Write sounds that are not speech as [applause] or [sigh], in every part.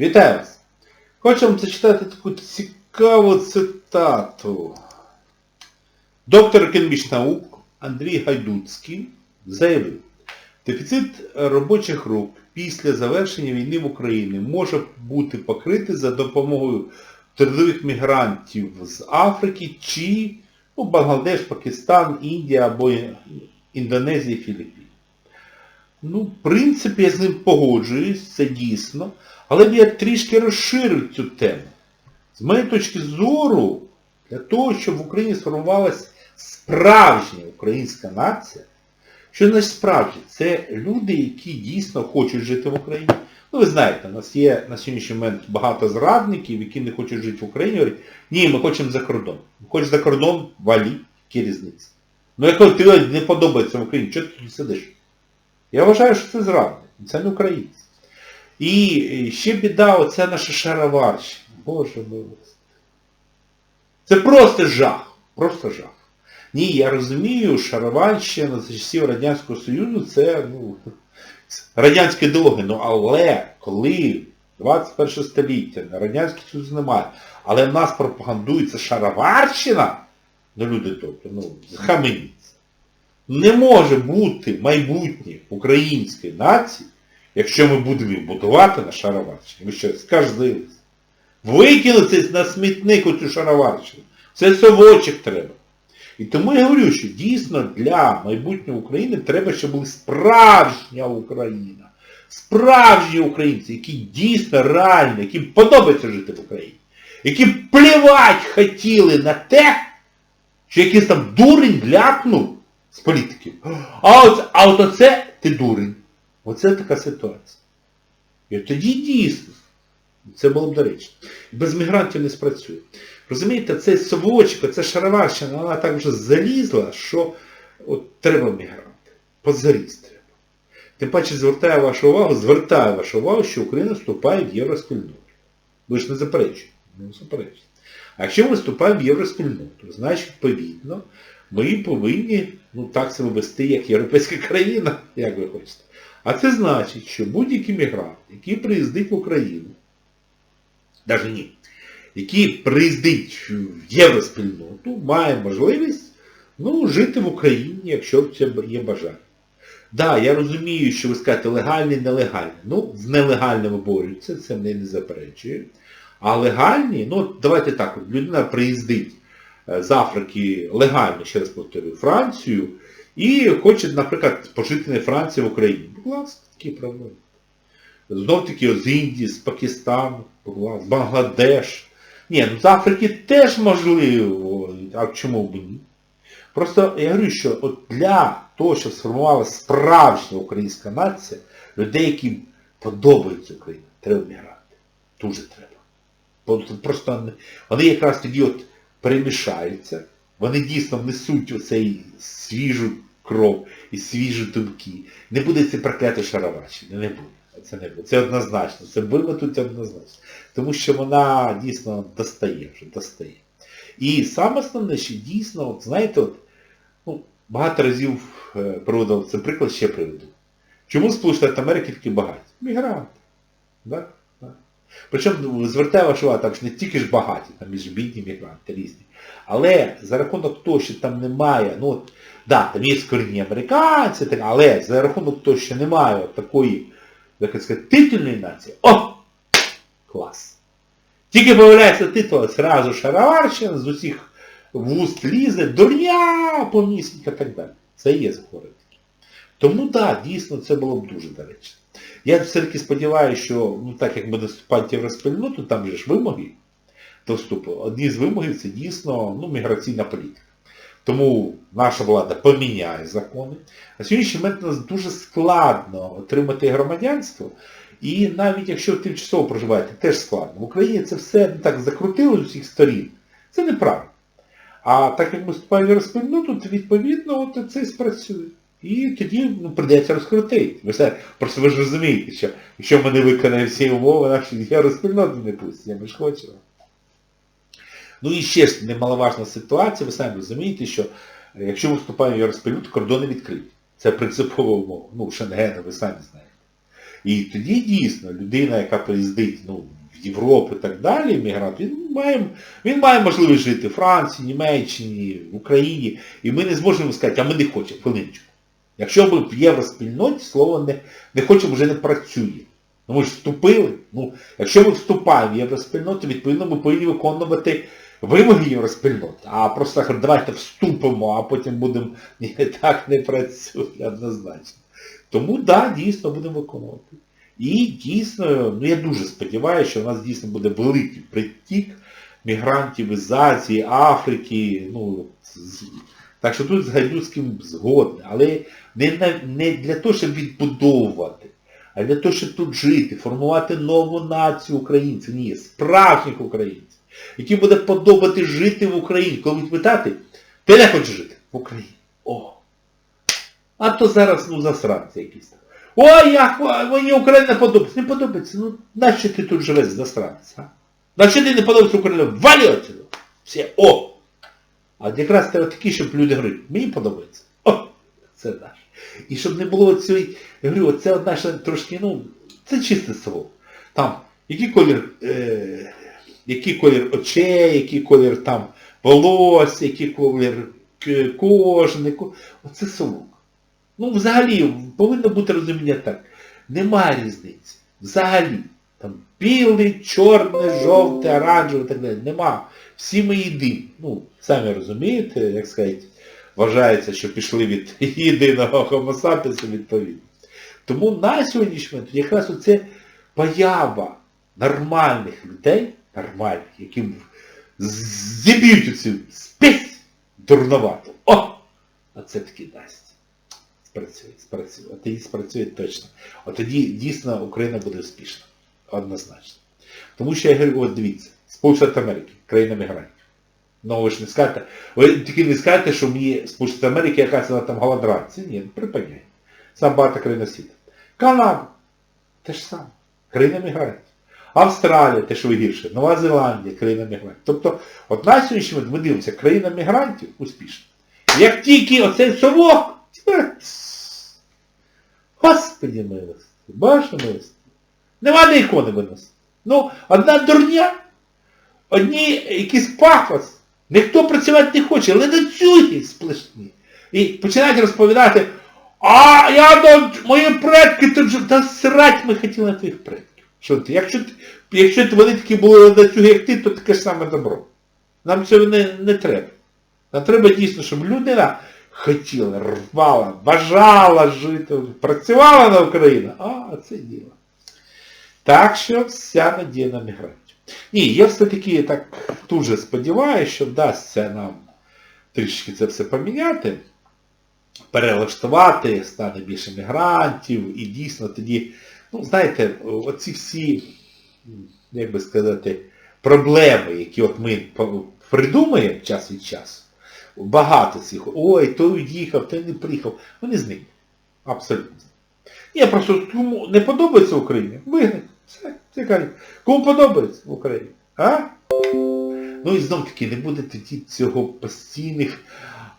Вітаю вас! Хочу вам зачитати таку цікаву цитату. Доктор економічних наук Андрій Гайдуцький заявив, дефіцит робочих рук після завершення війни в Україні може бути покритий за допомогою трудових мігрантів з Африки чи ну, Бангладеш, Пакистан, Індія або Індонезія, Філіппіни. Ну, в принципі, я з ним погоджуюсь, це дійсно. Але я трішки розширив цю тему. З моєї точки зору, для того, щоб в Україні сформувалася справжня українська нація, що значить справжня? Це люди, які дійсно хочуть жити в Україні. Ну, ви знаєте, у нас є на сьогоднішній момент багато зрадників, які не хочуть жити в Україні, говорять, ні, ми хочемо за кордон. Хочеш за кордон, валі, які різниці. Ну, якщо ти не подобається в Україні, чого ти тут сидиш? Я вважаю, що це зрадник, це не українець. І ще біда, оця наша шароварщина. Боже милости. Це просто жах. Просто жах. Ні, я розумію, шароварщина за часів Радянського Союзу це ну, радянські ідеологи. Ну але коли 21 століття, Радянський Союз немає, але в нас пропагандується шароварщина, ну люди тобто, ну, схаменіться. Не може бути майбутнє української нації, якщо ми будемо їх будувати на шароварщині. Ви що, скажете? Викинути на смітник оцю шароварщину. Це совочок треба. І тому я говорю, що дійсно для майбутнього України треба, щоб була справжня Україна. Справжні українці, які дійсно реально, яким подобається жити в Україні. Які плівать хотіли на те, що якийсь там дурень ляпнув з політиків. А от, а от оце ти дурень. Оце така ситуація. І тоді дійсно, це було б доречно. Без мігрантів не спрацює. Розумієте, цей совочок, ця шароварщина, вона так вже залізла, що от треба мігранти. Позаріз треба. Тим паче звертаю вашу увагу, звертаю вашу увагу, що Україна вступає в євроспільноту. Ви ж не заперечуєте. Не заперечуєте. А якщо ми вступаємо в євроспільноту, значить, відповідно, ми повинні ну, так себе вести, як європейська країна, як ви хочете. А це значить, що будь-який мігрант, який приїздить в Україну, навіть ні, який приїздить в євроспільноту, має можливість ну, жити в Україні, якщо це є бажання. Так, да, я розумію, що ви скажете легальний, нелегальний. Ну, з нелегальними борються, це мене не заперечує. А легальні, ну давайте так, людина приїздить з Африки легально, ще раз повторюю, Францію, і хоче, наприклад, пожити Франції в Україні. Будь ласка, такі проблеми. Знов таки з Індії, з Пакистану, з Бангладеш. Ні, ну з Африки теж можливо, а чому б ні? Просто я говорю, що от для того, щоб сформувалася справжня українська нація, людей, яким подобається Україна, треба міграти. Дуже треба. Просто вони якраз тоді от перемішаються, вони дійсно внесуть оцей свіжу кров і свіжі думки. Не буде це прокляти шароварщини, не буде. Це не буде. Це однозначно. Це виметуть однозначно. Тому що вона дійсно достає вже, достає. І саме основне, що дійсно, от, знаєте, от, ну, багато разів е, проводив цей приклад, ще приведу. Чому Сполучені Америки такі багаті? Мігранти. Да? Причому звертаю вашу увагу, там ж не тільки ж багаті, там і ж бідні мігранти різні. Але за рахунок того, що там немає, ну от, да, там є корінні американці, так, але за рахунок того, що немає такої, як сказати, титульної нації, о! Клас! Тільки появляється титул, зразу шароварщина, з усіх вуст лізе, дурня, повнісінька так далі. Це є захворювання. Тому так, да, дійсно це було б дуже доречно. Я все-таки сподіваюся, що ну, так як ми в євроспільноту, там же ж вимоги до вступу. Одні з вимогів це дійсно ну, міграційна політика. Тому наша влада поміняє закони. На сьогоднішній момент у нас дуже складно отримати громадянство. І навіть якщо тимчасово проживаєте, теж складно. В Україні це все ну, так закрутило з усіх сторін. Це неправильно. А так як ми вступаємо в євроспільноту, то відповідно от це і спрацює. І тоді ну, прийдеться розкрутити. Ви все, просто ви ж розумієте, що якщо ми не виконаємо всі умови, наші євроспільноти не пустять, ми ж хочемо. Ну і ще ж немаловажна ситуація, ви самі розумієте, що якщо ми вступаємо в євроспільноту, кордони відкриті. Це принципова умова. Ну, Шенгена, ви самі знаєте. І тоді дійсно людина, яка приїздить ну, в Європу і так далі, мігрант, він має, він має можливість жити в Франції, Німеччині, в Україні. І ми не зможемо сказати, а ми не хочемо, хвилиночку. Якщо ми в євроспільноті, слово не, не хочемо вже не працює. Ну ми ж вступили. Ну, якщо ми вступаємо в євроспільноту, відповідно ми повинні виконувати вимоги євроспільноти. А просто давайте вступимо, а потім будемо... [laughs] Так не працює однозначно. Тому так, да, дійсно будемо виконувати. І дійсно, ну я дуже сподіваюся, що у нас дійсно буде великий притік мігрантів із Азії, Африки, ну, так що тут з Гайдуцьким згодне, але не, не для того, щоб відбудовувати, а для того, щоб тут жити, формувати нову націю українців, ні, справжніх українців, які буде подобати жити в Україні. Коли питати, ти не хочеш жити в Україні. О! А то зараз, ну, засранці якісь там. Ой, як мені Україна подобається. Не подобається. Ну, нащо ти тут живеш, засранець, а? Нащо ти не подобається Україна? Отсюди! Все, о! А якраз треба такі, щоб люди говорили, мені подобається. О! Це наш. І щоб не було цієї, я говорю, оце от наша трошки, ну, це чисте село. Там, який колір, е, який колір очей, який колір там волосся, який колір к- кожни, оце село. Ну, взагалі, повинно бути розуміння так. Немає різниці. Взагалі. Там білий, чорний, жовтий, оранжевий і так далі. Нема. Всі ми єдині. Ну, самі розумієте, як сказати, вважається, що пішли від [laughs] єдиного sapiens відповідно. Тому на сьогоднішній момент якраз оце поява нормальних людей, нормальних, які зіб'ють оцю спесь дурновату. О! А це таки дасть. Спрацює, спрацює. От тоді спрацює точно. От тоді дійсно Україна буде успішна. Однозначно. Тому що я говорю, от дивіться, Сполучені Америки, країна мігрантів. Ну ви ж не скажете, ви тільки не скажете, що мені Сполучені Америки якась вона там голодранці. Ні, ну припиняй. Сам багато країн світу. Канада, те ж саме. Країна мігрантів. Австралія, те, що ви гірше, Нова Зеландія, країна мігрантів. Тобто, от на сьогоднішній момент ми дивимося, країна мігрантів успішна. Як тільки оцей совок, [laughs] Господи милості, бачите милості. Нема на ікони виносити. Ну, одна дурня, одні якийсь пафос. Ніхто працювати не хоче, але до цюги сплешні. І починають розповідати, а я до мої предки тут. Та срать ми хотіли на твоїх предків. Що ти? Якщо, якщо вони такі були до як ти, то таке ж саме добро. Нам цього не, не треба. Нам треба дійсно, щоб людина хотіла, рвала, бажала жити, працювала на Україну. А, це діло. Так що вся надія на мігрантів. Ні, я все-таки так дуже сподіваюся, що вдасться нам трішки це все поміняти, перелаштувати, стане більше мігрантів, і дійсно тоді, ну, знаєте, оці всі, як би сказати, проблеми, які от ми придумаємо час від часу, багато цих, ой, той їхав, той не приїхав, вони зникнуть. Абсолютно. Ні, просто кому не подобається Україні, вигнать. Все, це. Кому подобається в Україні? А? Ну і знов таки не буде тоді цього постійних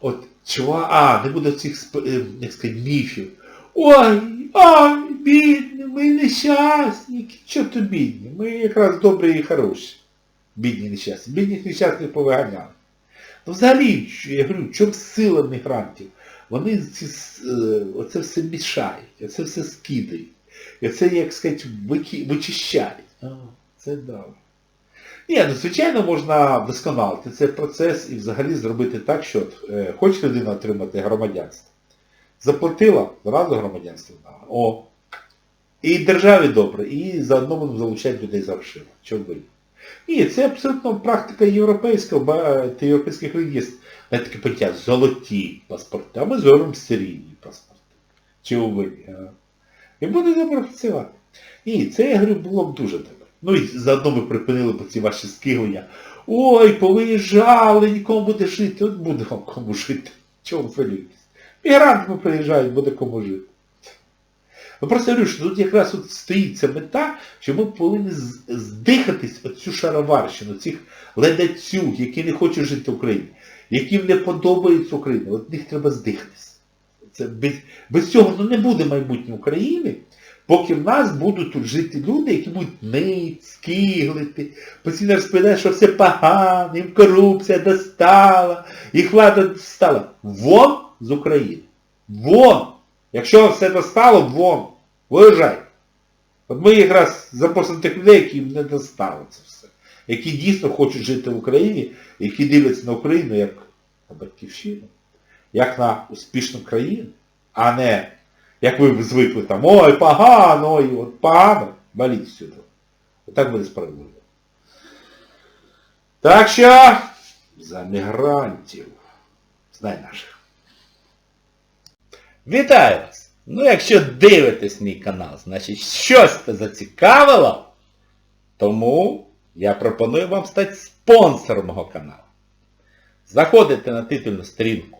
от чува, а, не буде цих е, як сказати, міфів. Ой, ай, бідні, ми нещасні. Що то бідні? Ми якраз добрі і хороші. Бідні нещасні. Бідних нещасних повиганяли. Ну взагалі, я говорю, чому сила мігрантів? Вони ці, е, оце все мішають, оце все скидають. І це, як сказати, вичищають. Це добре. Ні, ну звичайно можна вдосконалити цей процес і взагалі зробити так, що е, хоче людина отримати громадянство. Заплатила, зразу громадянство дала. О. І державі добре, і заодно будемо залучати людей за грошима. Чого би? Ні, це абсолютно практика та європейських є навіть таке поняття золоті паспорти, а ми зробимо серійні паспорти. Чого ви? І буде добре працювати. Ні, це, я говорю, було б дуже добре. Ну і заодно ми припинили б ці ваші скиглення. Ой, повиїжджали, нікому буде жити. От буде вам кому жити. Чого ви хвилюєтесь? Мігранти приїжджають, буде кому жити. Ну просто говорю, що тут якраз от стоїть ця мета, що ми повинні здихатись оцю шароварщину, цих ледацюг, які не хочуть жити в Україні, яким не подобається Україна. От них треба здихатись. Це без, без цього ну, не буде майбутнього України, поки в нас будуть тут жити люди, які будуть нить, скиглити, постійно розповідають, що все погано, їм корупція достала, їх влада достала. Вон з України. Вон! Якщо все достало, вон. Виїжджай. От ми якраз запросимо тих людей, які їм не достало це все. Які дійсно хочуть жити в Україні, які дивляться на Україну як на батьківщину, як на успішну країну, а не, як ви звикли там, ой, погано, ой, от погано, валіть сюди. Отак буде справедливо. Так що за мігрантів. Знай наших. Вітаю вас! Ну, якщо дивитесь мій канал, значить щось це зацікавило, тому я пропоную вам стати спонсором мого каналу. Заходите на титульну сторінку